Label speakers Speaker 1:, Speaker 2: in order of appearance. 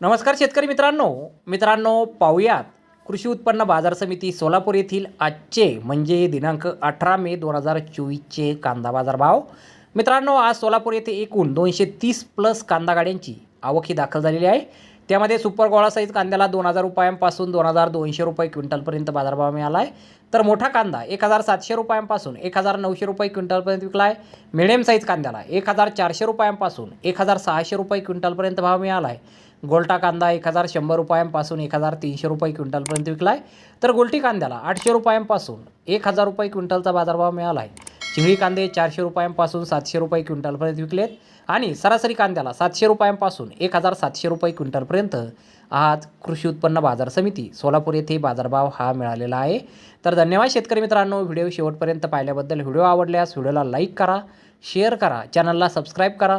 Speaker 1: नमस्कार शेतकरी मित्रांनो. मित्रांनो पाहूयात. कृषी उत्पन्न बाजार समिती सोलापूर येथील आजचे म्हणजे दिनांक अठरा मे दोन हजार चोवीसचे कांदा बाजार भाव मित्रांनो आज सोलापूर येथे एकूण दोनशे तीस प्लस कांदा गाड्यांची आवक ही दाखल झालेली आहे. त्यामध्ये सुपर गोळा साईज कांद्याला दोन हजार रुपयांपासून दोन हजार दोनशे रुपये क्विंटलपर्यंत बाजारभाव मिळाला आहे तर मोठा कांदा एक हजार सातशे रुपयांपासून एक हजार नऊशे रुपये क्विंटलपर्यंत विकला आहे मिडियम साईज कांद्याला एक हजार चारशे रुपयांपासून एक हजार सहाशे रुपये क्विंटलपर्यंत भाव मिळाला आहे गोल्टा कांदा एक हजार शंभर रुपयांपासून एक हजार तीनशे रुपये क्विंटलपर्यंत विकला आहे तर गोलटी कांद्याला आठशे रुपयांपासून एक हजार रुपये क्विंटलचा बाजारभाव मिळाला आहे चिंगळी कांदे चारशे रुपयांपासून सातशे रुपये क्विंटलपर्यंत विकलेत. आणि सरासरी कांद्याला सातशे रुपयांपासून एक हजार सातशे रुपये क्विंटलपर्यंत आज कृषी उत्पन्न बाजार समिती सोलापूर येथे बाजारभाव हा मिळालेला आहे. तर धन्यवाद शेतकरी मित्रांनो व्हिडिओ शेवटपर्यंत पाहिल्याबद्दल व्हिडिओ आवडल्यास व्हिडिओला लाईक करा शेअर करा चॅनलला सबस्क्राईब करा.